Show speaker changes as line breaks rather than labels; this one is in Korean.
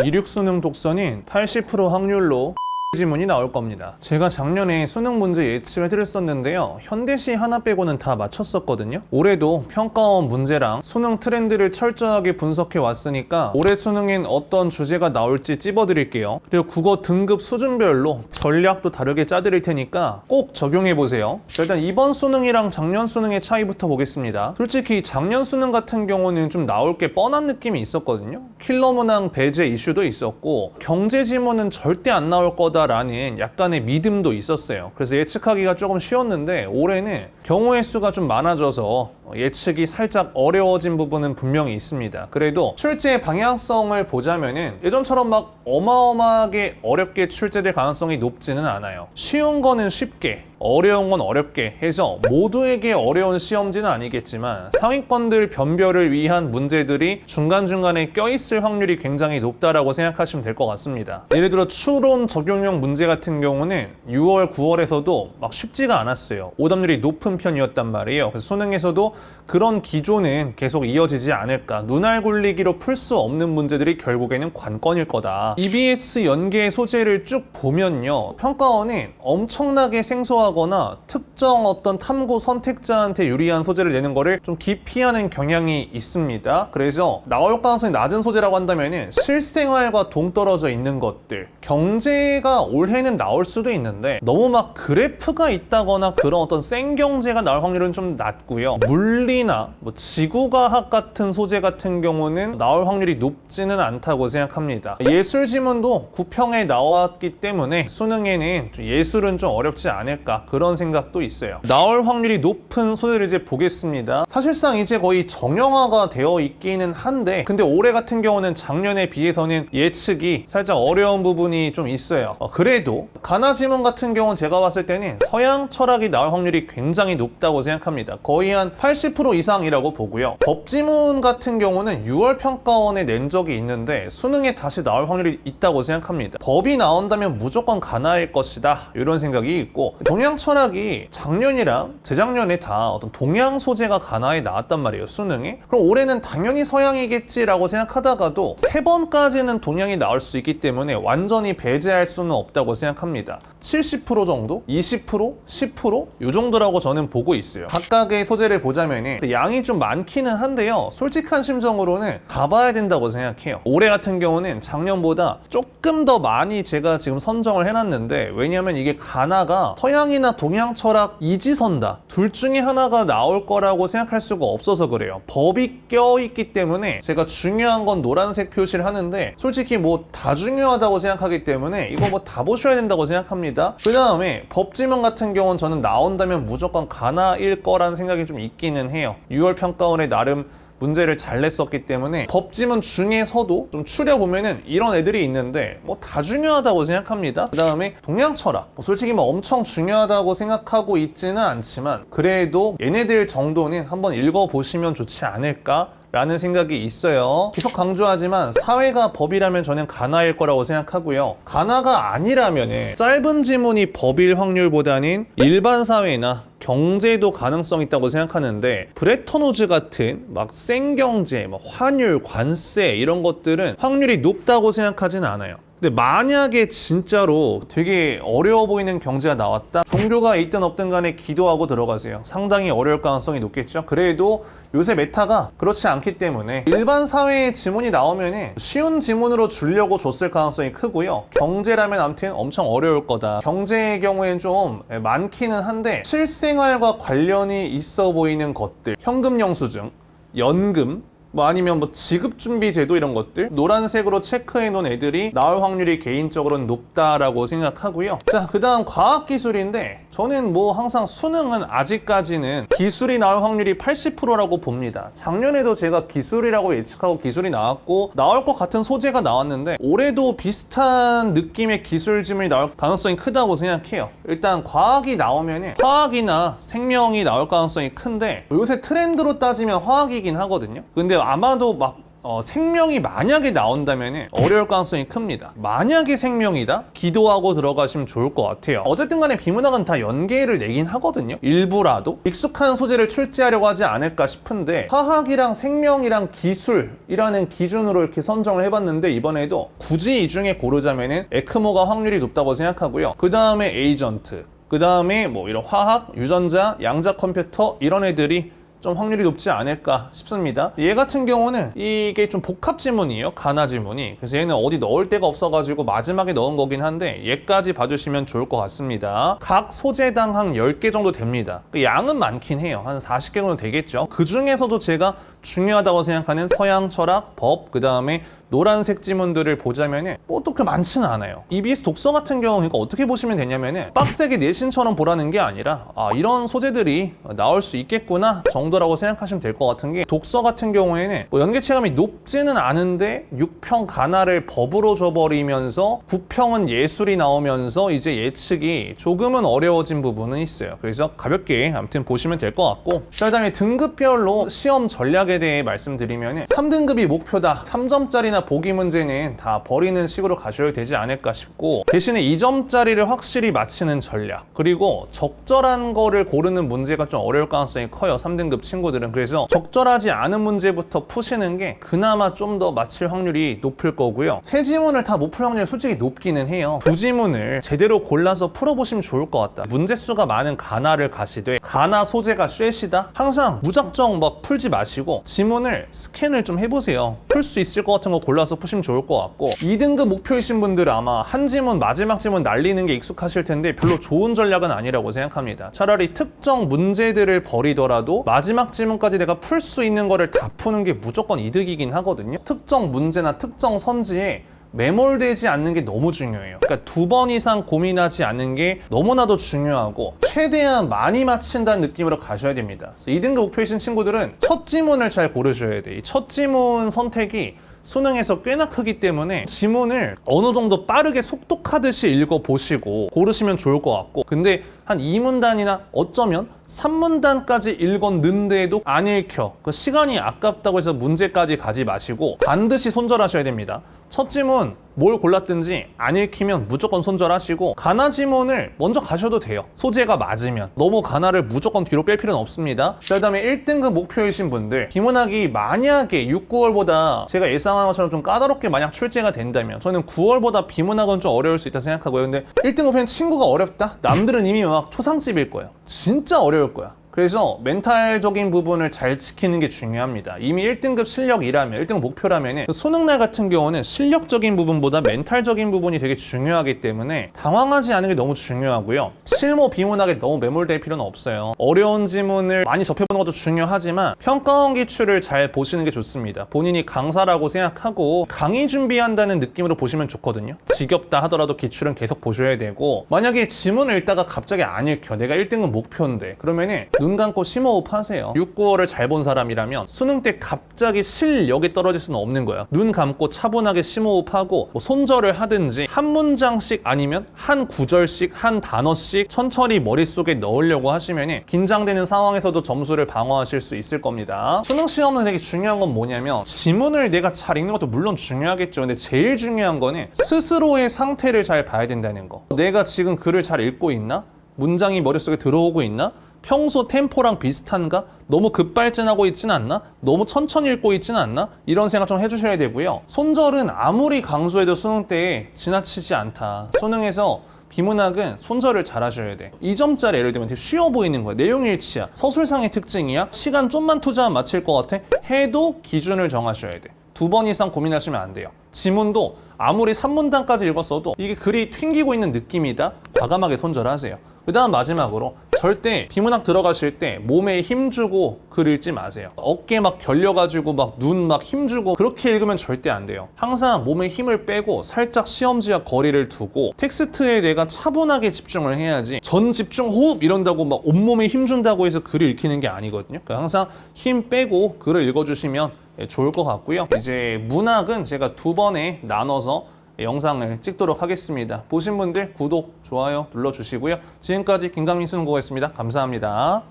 이륙 수능 독선인 80% 확률로 지문이 나올 겁니다. 제가 작년에 수능 문제 예측을 해드렸었는데요. 현대시 하나 빼고는 다 맞췄었거든요. 올해도 평가원 문제랑 수능 트렌드를 철저하게 분석해 왔으니까 올해 수능엔 어떤 주제가 나올지 찝어드릴게요. 그리고 국어 등급 수준별로 전략도 다르게 짜드릴 테니까 꼭 적용해 보세요. 일단 이번 수능이랑 작년 수능의 차이부터 보겠습니다. 솔직히 작년 수능 같은 경우는 좀 나올 게 뻔한 느낌이 있었거든요. 킬러 문항 배제 이슈도 있었고 경제 지문은 절대 안 나올 거다 라는 약간의 믿음도 있었어요. 그래서 예측하기가 조금 쉬웠는데 올해는 경우의 수가 좀 많아져서 예측이 살짝 어려워진 부분은 분명히 있습니다. 그래도 출제 방향성을 보자면은 예전처럼 막 어마어마하게 어렵게 출제될 가능성이 높지는 않아요. 쉬운 거는 쉽게, 어려운 건 어렵게 해서 모두에게 어려운 시험지는 아니겠지만 상위권들 변별을 위한 문제들이 중간중간에 껴있을 확률이 굉장히 높다라고 생각하시면 될 것 같습니다. 예를 들어 추론 적용형 문제 같은 경우는 6월, 9월에서도 막 쉽지가 않았어요. 오답률이 높은 편이었단 말이에요. 그래서 수능에서도 그런 기조는 계속 이어지지 않을까. 눈알 굴리기로 풀 수 없는 문제들이 결국에는 관건일 거다. EBS 연계 소재를 쭉 보면요. 평가원은 엄청나게 생소하 거나 특정 어떤 탐구 선택자한테 유리한 소재를 내는 거를 좀 기피하는 경향이 있습니다. 그래서 나올 가능성이 낮은 소재라고 한다면은 실생활과 동떨어져 있는 것들. 경제가 올해는 나올 수도 있는데 너무 막 그래프가 있다거나 그런 어떤 생경제가 나올 확률은 좀 낮고요. 물리나 뭐 지구과학 같은 소재 같은 경우는 나올 확률이 높지는 않다고 생각합니다. 예술 지문도 구평에 나왔기 때문에 수능에는 좀 예술은 좀 어렵지 않을까 그런 생각도 있어요. 나올 확률이 높은 소재를 이제 보겠습니다. 사실상 이제 거의 정형화가 되어 있기는 한데 근데 올해 같은 경우는 작년에 비해서는 예측이 살짝 어려운 부분이 좀 있어요. 어, 그래도 가나 지문 같은 경우는 제가 봤을 때는 서양 철학이 나올 확률이 굉장히 높다고 생각합니다. 거의 한 80% 이상이라고 보고요. 법 지문 같은 경우는 6월 평가원에 낸 적이 있는데 수능에 다시 나올 확률이 있다고 생각합니다. 법이 나온다면 무조건 가나일 것이다. 이런 생각이 있고 동양 철학이 작년이랑 재작년에 다 어떤 동양 소재가 가나에 나왔단 말이에요. 수능에. 그럼 올해는 당연히 서양이겠지라고 생각하다가도 세 번까지는 동양이 나올 수 있기 때문에 완전히 배제할 수는 없다고 생각합니다. 70% 정도? 20%? 10%? 이 정도라고 저는 보고 있어요. 각각의 소재를 보자면은 양이 좀 많기는 한데요. 솔직한 심정으로는 가봐야 된다고 생각해요. 올해 같은 경우는 작년보다 조금 더 많이 제가 지금 선정을 해놨는데 왜냐면 이게 가나가 서양 이나 동양 철학 이지선다. 둘 중에 하나가 나올 거라고 생각할 수가 없어서 그래요. 법이 껴있기 때문에 제가 중요한 건 노란색 표시를 하는데 솔직히 뭐 다 중요하다고 생각하기 때문에 이거 뭐 다 보셔야 된다고 생각합니다. 그 다음에 법지문 같은 경우는 저는 나온다면 무조건 가나일 거라는 생각이 좀 있기는 해요. 6월 평가원에 나름 문제를 잘 냈었기 때문에 법지문 중에서도 좀 추려보면은 이런 애들이 있는데 뭐 다 중요하다고 생각합니다. 그 다음에 동양 철학. 뭐 솔직히 뭐 엄청 중요하다고 생각하고 있지는 않지만 그래도 얘네들 정도는 한번 읽어보시면 좋지 않을까? 라는 생각이 있어요. 계속 강조하지만 사회가 법이라면 저는 가나일 거라고 생각하고요. 가나가 아니라면 짧은 지문이 법일 확률보다는 일반 사회나 경제도 가능성 있다고 생각하는데 브레턴우즈 같은 막 생경제, 막 환율, 관세 이런 것들은 확률이 높다고 생각하진 않아요. 근데 만약에 진짜로 되게 어려워 보이는 경제가 나왔다? 종교가 있든 없든 간에 기도하고 들어가세요. 상당히 어려울 가능성이 높겠죠? 그래도 요새 메타가 그렇지 않기 때문에 일반 사회의 지문이 나오면 쉬운 지문으로 주려고 줬을 가능성이 크고요. 경제라면 아무튼 엄청 어려울 거다. 경제의 경우에는 좀 많기는 한데 실생활과 관련이 있어 보이는 것들, 현금 영수증, 연금, 뭐 아니면 뭐 지급 준비 제도 이런 것들 노란색으로 체크해 놓은 애들이 나올 확률이 개인적으로는 높다라고 생각하고요. 자, 그다음 과학 기술인데 저는 뭐 항상 수능은 아직까지는 기술이 나올 확률이 80%라고 봅니다. 작년에도 제가 기술이라고 예측하고 기술이 나왔고 나올 것 같은 소재가 나왔는데 올해도 비슷한 느낌의 기술 지문이 나올 가능성이 크다고 생각해요. 일단 과학이 나오면은 화학이나 생명이 나올 가능성이 큰데 요새 트렌드로 따지면 화학이긴 하거든요. 근데 아마도 막 어, 생명이 만약에 나온다면 어려울 가능성이 큽니다. 만약에 생명이다? 기도하고 들어가시면 좋을 것 같아요. 어쨌든 간에 비문학은 다 연계를 내긴 하거든요. 일부라도 익숙한 소재를 출제하려고 하지 않을까 싶은데 화학이랑 생명이랑 기술이라는 기준으로 이렇게 선정을 해봤는데 이번에도 굳이 이 중에 고르자면은 에크모가 확률이 높다고 생각하고요. 그 다음에 에이전트, 그 다음에 뭐 이런 화학, 유전자, 양자 컴퓨터 이런 애들이 좀 확률이 높지 않을까 싶습니다. 얘 같은 경우는 이게 좀 복합 지문이에요. 가나 지문이. 그래서 얘는 어디 넣을 데가 없어가지고 마지막에 넣은 거긴 한데 얘까지 봐주시면 좋을 것 같습니다. 각 소재당 한 10개 정도 됩니다. 그 양은 많긴 해요. 한 40개 정도 되겠죠. 그 중에서도 제가 중요하다고 생각하는 서양 철학, 법, 그 다음에 노란색 지문들을 보자면은 뭐또 그렇게 많지는 않아요. EBS 독서 같은 경우 그러니까 어떻게 보시면 되냐면은 빡세게 내신처럼 보라는 게 아니라 아 이런 소재들이 나올 수 있겠구나 정도라고 생각하시면 될 것 같은 게 독서 같은 경우에는 뭐 연계 체감이 높지는 않은데 6평 가나를 법으로 줘버리면서 9평은 예술이 나오면서 이제 예측이 조금은 어려워진 부분은 있어요. 그래서 가볍게 아무튼 보시면 될 것 같고 자 그다음에 등급별로 시험 전략에 대해 말씀드리면은 3등급이 목표다. 3점짜리나 보기 문제는 다 버리는 식으로 가셔야 되지 않을까 싶고 대신에 2점짜리를 확실히 맞히는 전략 그리고 적절한 거를 고르는 문제가 좀 어려울 가능성이 커요 3등급 친구들은. 그래서 적절하지 않은 문제부터 푸시는 게 그나마 좀 더 맞힐 확률이 높을 거고요. 세 지문을 다 못 풀 확률이 솔직히 높기는 해요. 두 지문을 제대로 골라서 풀어보시면 좋을 것 같다. 문제 수가 많은 가나를 가시되 가나 소재가 쇠시다? 항상 무작정 막 풀지 마시고 지문을 스캔을 좀 해보세요. 풀 수 있을 것 같은 거 골라 서 푸시면 좋을 것 같고 2등급 목표이신 분들은 아마 한 지문 마지막 지문 날리는 게 익숙하실 텐데 별로 좋은 전략은 아니라고 생각합니다 차라리 특정 문제들을 버리더라도 마지막 지문까지 내가 풀 수 있는 거를 다 푸는 게 무조건 이득이긴 하거든요 특정 문제나 특정 선지에 매몰되지 않는 게 너무 중요해요. 그러니까 두 번 이상 고민하지 않는 게 너무나도 중요하고 최대한 많이 맞힌다는 느낌으로 가셔야 됩니다. 그래서 2등급 목표이신 친구들은 첫 지문을 잘 고르셔야 돼. 이 첫 지문 선택이 수능에서 꽤나 크기 때문에 지문을 어느 정도 빠르게 속독하듯이 읽어보시고 고르시면 좋을 것 같고 근데 한 2문단이나 어쩌면 3문단까지 읽었는데도 안 읽혀. 그 시간이 아깝다고 해서 문제까지 가지 마시고 반드시 손절하셔야 됩니다 첫 지문 뭘 골랐든지 안 읽히면 무조건 손절하시고 가나 지문을 먼저 가셔도 돼요. 소재가 맞으면. 너무 가나를 무조건 뒤로 뺄 필요는 없습니다. 자, 그다음에 1등급 목표이신 분들 비문학이 만약에 6, 9월보다 제가 예상한 것처럼 좀 까다롭게 만약 출제가 된다면 저는 9월보다 비문학은 좀 어려울 수 있다 생각하고요. 근데 1등급은 친구가 어렵다? 남들은 이미 막 초상집일 거예요. 진짜 어려울 거야 그래서 멘탈적인 부분을 잘 지키는 게 중요합니다. 이미 1등급 실력이라면, 1등급 목표라면 수능날 같은 경우는 실력적인 부분보다 멘탈적인 부분이 되게 중요하기 때문에 당황하지 않은 게 너무 중요하고요. 실무 비문학에 너무 매몰될 필요는 없어요. 어려운 지문을 많이 접해보는 것도 중요하지만 평가원 기출을 잘 보시는 게 좋습니다. 본인이 강사라고 생각하고 강의 준비한다는 느낌으로 보시면 좋거든요. 지겹다 하더라도 기출은 계속 보셔야 되고 만약에 지문을 읽다가 갑자기 안 읽혀. 내가 1등급 목표인데 그러면은 눈 감고 심호흡 하세요. 6, 9월을 잘 본 사람이라면 수능 때 갑자기 실력이 떨어질 수는 없는 거예요. 눈 감고 차분하게 심호흡하고 뭐 손절을 하든지 한 문장씩 아니면 한 구절씩 한 단어씩 천천히 머릿속에 넣으려고 하시면 긴장되는 상황에서도 점수를 방어하실 수 있을 겁니다. 수능 시험은 되게 중요한 건 뭐냐면 지문을 내가 잘 읽는 것도 물론 중요하겠죠. 근데 제일 중요한 거는 스스로의 상태를 잘 봐야 된다는 거. 내가 지금 글을 잘 읽고 있나? 문장이 머릿속에 들어오고 있나? 평소 템포랑 비슷한가? 너무 급발진하고 있진 않나? 너무 천천히 읽고 있진 않나? 이런 생각 좀 해주셔야 되고요. 손절은 아무리 강조해도 수능 때 지나치지 않다. 수능에서 비문학은 손절을 잘 하셔야 돼. 2점짜리 예를 들면 되게 쉬워 보이는 거야. 내용 일치야. 서술상의 특징이야. 시간 좀만 투자하면 맞힐 것 같아? 해도 기준을 정하셔야 돼. 두 번 이상 고민하시면 안 돼요. 지문도 아무리 3문단까지 읽었어도 이게 글이 튕기고 있는 느낌이다? 과감하게 손절하세요. 그 다음 마지막으로 절대 비문학 들어가실 때 몸에 힘주고 글 읽지 마세요. 어깨 막 결려가지고 막 눈 막 힘주고 그렇게 읽으면 절대 안 돼요. 항상 몸에 힘을 빼고 살짝 시험지와 거리를 두고 텍스트에 내가 차분하게 집중을 해야지 전 집중 호흡 이런다고 막 온몸에 힘준다고 해서 글을 읽히는 게 아니거든요. 그러니까 항상 힘 빼고 글을 읽어주시면 좋을 것 같고요. 이제 문학은 제가 두 번에 나눠서 영상을 찍도록 하겠습니다. 보신 분들 구독, 좋아요 눌러주시고요. 지금까지 김강민 수능고였습니다. 감사합니다.